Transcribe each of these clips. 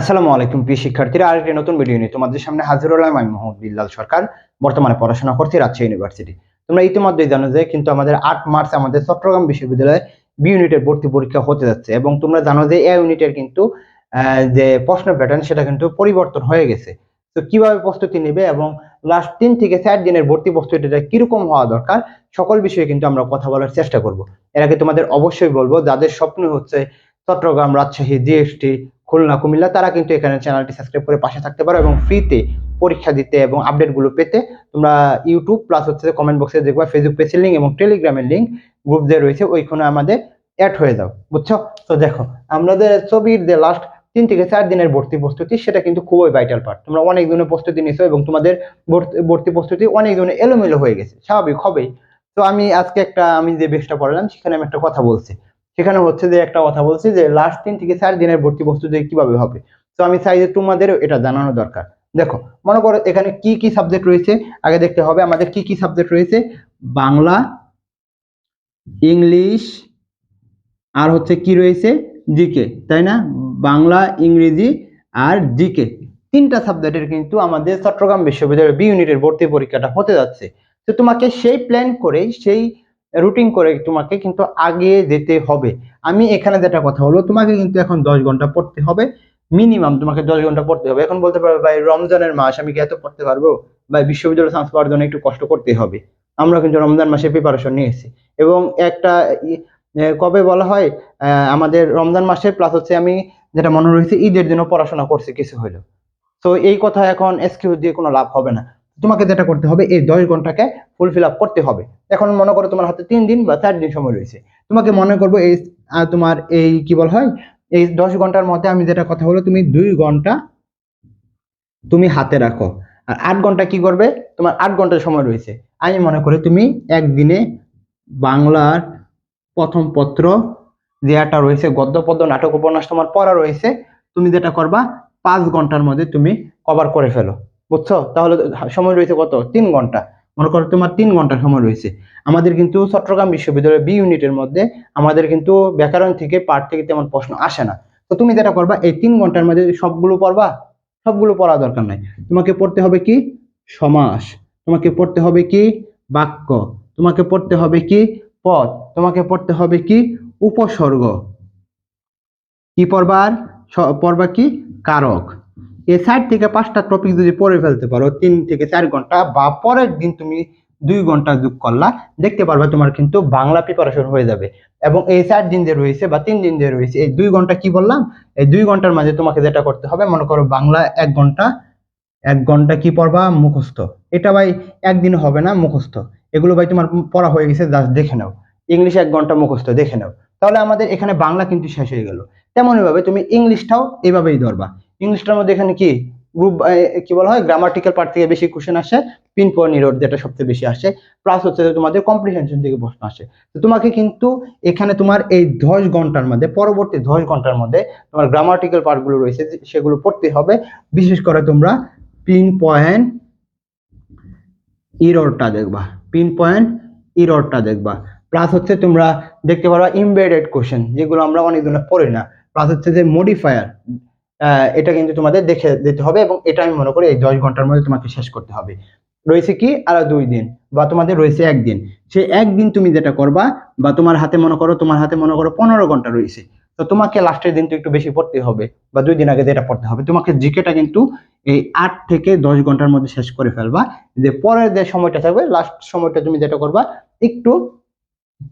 আসসালামু আলাইকুম, প্রিয় শিক্ষার্থীরা। আরেকটি নতুন ভিডিও নিয়ে তোমাদের সামনে হাজির হলাম আমি মোহাম্মদ বিল্লাল সরকার, বর্তমানে পড়াশোনা করছি রাজশাহী ইউনিভার্সিটি তোমরা ইতিমধ্যেই জানো যে কিন্তু আমাদের আট মার্চ আমাদের চট্টগ্রাম বিশ্ববিদ্যালয়ে বি ইউনিটের ভর্তি পরীক্ষা হতে যাচ্ছে এবং তোমরা জানো যে এ ইউনিটের কিন্তু যে প্রশ্ন প্যাটার্ন সেটা কিন্তু পরিবর্তন হয়ে গেছে। তো কীভাবে প্রস্তুতি নেবে এবং লাস্ট তিন থেকে চার দিনের ভর্তি প্রস্তুতিটা কীরকম হওয়া দরকার, সকল বিষয়ে কিন্তু আমরা কথা বলার চেষ্টা করব। এর আগে তোমাদের অবশ্যই বলব, যাদের স্বপ্ন হচ্ছে চট্টগ্রাম রাজশাহী জিএসটি খুলনা, কুমিল্লা, তারা কিন্তু এখানে চ্যানেলটি সাবস্ক্রাইব করে পাশে থাকতে পারো এবং ফ্রিতে পরীক্ষা দিতে এবং আপডেটগুলো পেতে তোমরা ইউটিউব প্লাস হচ্ছে কমেন্ট বক্সে দেখবা ফেসবুক পেজের লিঙ্ক এবং টেলিগ্রামের লিঙ্ক গ্রুপ যে রয়েছে, ওইখানে আমাদের অ্যাড হয়ে যাও, বুঝছ? তো দেখো, আমাদের ছবির যে লাস্ট তিন থেকে চার দিনের ভর্তি প্রস্তুতি, সেটা কিন্তু খুবই ভাইটাল পার্ট তোমরা অনেক দিনের প্রস্তুতি নিছো এবং তোমাদের ভর্তি- প্রস্তুতি অনেক দিনের এলোমেলো হয়ে গেছে, স্বাভাবিক হবেই। তো আমি আজকে একটা, আমি যে বেশটা পড়ালাম, সেখানে আমি একটা কথা বলছি। সেখানে হচ্ছে যে একটা কথা বলছি যে লাস্ট তিন থেকে চার দিনের ভর্তি প্রস্তুতি কীভাবে হবে? তো আমি চাই যে তোমাদেরও এটা জানানো দরকার। দেখো, মনে করো এখানে কি কি সাবজেক্ট রয়েছে? আগে দেখতে হবে আমাদের কি কি সাবজেক্ট রয়েছে? বাংলা, ইংলিশ, আর হচ্ছে কি রয়েছে? জিকে তাই না? বাংলা, ইংরেজি আর জিকে তিনটা সাবজেক্টের কিন্তু আমাদের চট্টগ্রাম বিশ্ববিদ্যালয়ের বি ইউনিটের ভর্তি পরীক্ষাটা হতে যাচ্ছে। তো তোমাকে সেই প্ল্যান করে সেই রুটিন করে তোমাকে কিন্তু আগে যেতে হবে। আমি এখানে যেটা কথা হলো তোমাকে কিন্তু এখন দশ ঘণ্টা পড়তে হবে। মিনিমাম তোমাকে দশ ঘণ্টা পড়তে হবে। এখন বলতে পারবে ভাই, রমজানের মাস আমি কি এত পড়তে পারব? বা বিশ্ববিদ্যালয় চান্স পাওয়ার জন্য একটু কষ্ট করতে হবে। আমরা কিন্তু রমজান মাসে প্রিপারেশন নিয়েছি। এবং একটা কবে বলা হয় আমাদের রমজান মাসে প্লাস হচ্ছে আমি যেটা মনে রয়েছে, ঈদের জন্য পড়াশোনা করছি, কিছু হইল তো এই কথা এখন এক্সকিউজ দিয়ে কোনো লাভ হবে না। তোমাকে যেটা করতে হবে, এই দশ ঘন্টাকে ফুলফিল আপ করতে হবে। এখন মনে করো তোমার হাতে তিন দিন বা চার দিন সময় রয়েছে। তোমাকে মনে করব এই তোমার এই কি বল হয়? এই দশ ঘণ্টার মধ্যে আমি যেটা কথা হলো তুমি দুই ঘণ্টা তুমি হাতে রাখো। আর আট ঘণ্টা কি করবে? তোমার আট ঘণ্টা সময় রয়েছে। আমি মনে করি তুমি একদিনে বাংলার প্রথম পত্র যেটা রয়েছে গদ্য পদ্য নাটক, উপন্যাস তোমার পড়া রয়েছে, তুমি যেটা করবা, পাঁচ ঘণ্টার মধ্যে তুমি কভার করে ফেলো। বুঝছ? তাহলে সময় রয়েছে কত? তিন ঘণ্টা। মনে করো তোমার তিন ঘণ্টা সময় রয়েছে। আমাদের কিন্তু চট্টগ্রাম বিশ্ববিদ্যালয়ের বি ইউনিটের মধ্যে আমাদের কিন্তু ব্যাকরণ থেকে পাঠ থেকে তেমন প্রশ্ন আসে না। তো তুমি যেটা করবা, এই তিন ঘণ্টার মধ্যে সবগুলো পড়বা? সবগুলো পড়া দরকার নাই। তোমাকে পড়তে হবে কি? সমাস। তোমাকে পড়তে হবে কি? বাক্য। তোমাকে পড়তে হবে কি? পদ। তোমাকে পড়তে হবে কি? উপসর্গ। কি পড়বার পড়বা কি? কারক। এই সাইড থেকে পাঁচটা টপিক যদি পড়ে ফেলতে পারো, তিন থেকে চার ঘণ্টা বা পরের দিন তুমি দুই ঘণ্টা যোগ করলা, দেখতে পারবে তোমার কিন্তু বাংলা প্রিপারেশন হয়ে যাবে। এবং এই চার দিন যে রয়েছে বা তিন দিন যে রয়েছে, এই দুই ঘণ্টা কি বললাম? এই দুই ঘণ্টার মাঝে তোমাকে যেটা করতে হবে, মনে করো বাংলা এক ঘণ্টা এক ঘণ্টা কি পড়বা? মুখস্থ। এটা ভাই একদিন হবে না, মুখস্থ। এগুলো ভাই তোমার পড়া হয়ে গেছে জাস্ট দেখে নাও। ইংলিশ এক ঘণ্টা মুখস্থ, দেখে নাও। তাহলে আমাদের এখানে বাংলা কিন্তু শেষ হয়ে গেল। তেমনই ভাবে তুমি ইংলিশটাও এইভাবেই ধরবা। ইংলিশটার মধ্যে এখানে কি? গ্রুপ কি বলা হয়? গ্রামাটিক্যাল পার্ট থেকে বেশি কোশ্চেন আসে পিন পয়েন্ট নিরোড যেটা সবচেয়ে বেশি আসে প্লাস হচ্ছে তোমাদের কম্প্রিহেনশন থেকে প্রশ্ন আসে। তো তোমাকে কিন্তু এখানে তোমার এই দশ ঘণ্টার মধ্যে, পরবর্তী দশ ঘণ্টার মধ্যে তোমার গ্রামাটিক্যাল পার্টগুলো রয়েছে সেগুলো পড়তে হবে। বিশেষ করে তোমরা পিন পয়েন্ট ইরোডটা দেখবা। পিন পয়েন্ট ইরোডটা দেখবা। প্লাস হচ্ছে তোমরা দেখতে পারবা ইমবেডেড কোশ্চেন যেগুলো আমরা অনেক দিনে পড়ি না। প্লাস হচ্ছে যে মডিফায়ার এটা কিন্তু তোমাদের দেখে দিতে হবে এবং এটা আমি মনে করি এই দশ ঘণ্টার মধ্যে তোমাকে শেষ করতে হবে। রয়েছে কি? আর দুই দিন বা তোমাদের রয়েছে একদিন। সেই একদিন তুমি যেটা করবা বা তোমার হাতে মনে করো, তোমার হাতে মনে করো পনেরো ঘণ্টা রয়েছে। তো তোমাকে লাস্টের দিন তো একটু বেশি পড়তে হবে বা দুই দিন আগে যেটা পড়তে হবে। তোমাকে জিকেটা কিন্তু এই আট থেকে দশ ঘণ্টার মধ্যে শেষ করে ফেলবা। যে পরের যে সময়টা থাকবে, লাস্ট সময়টা তুমি যেটা করবা, একটু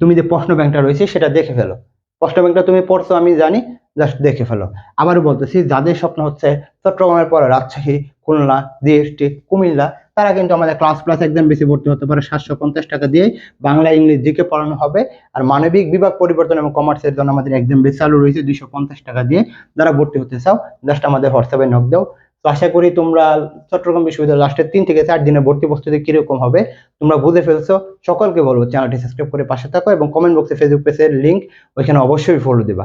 তুমি যে প্রশ্ন ব্যাংকটা রয়েছে সেটা দেখে ফেলো। প্রশ্ন ব্যাংকটা তুমি পড়ছো আমি জানি জাস্ট দেখে ফেলো। আবারও বলতেছি, যাদের স্বপ্ন হচ্ছে চট্টগ্রামের পরে রাজশাহী, খুলনা জিএসটি কুমিল্লা, তারা কিন্তু আমাদের ক্লাস প্লাস একদম বেশি ভর্তি হতে পারে সাতশো পঞ্চাশ টাকা দিয়ে। বাংলা, ইংলিশ জিকে পড়ানো হবে আর মানবিক বিভাগ পরিবর্তন এবং কমার্সের জন্য আমাদের একদম বেশি চালু রয়েছে দুইশো পঞ্চাশ টাকা দিয়ে। যারা ভর্তি হতে চাও জাস্ট আমাদের হোয়াটসঅ্যাপে নক দাও। তো আশা করি তোমরা চট্টগ্রাম বিশ্ববিদ্যালয় লাস্টের তিন থেকে চার দিনে ভর্তি প্রস্তুতি কীরকম হবে, তোমরা বুঝে ফেলছো। সকলকে বলব চ্যানেলটি সাবস্ক্রাইব করে পাশে থাকো এবং কমেন্ট বক্সে ফেসবুক পেজের লিঙ্ক ওইখানে অবশ্যই ফলো দিবা।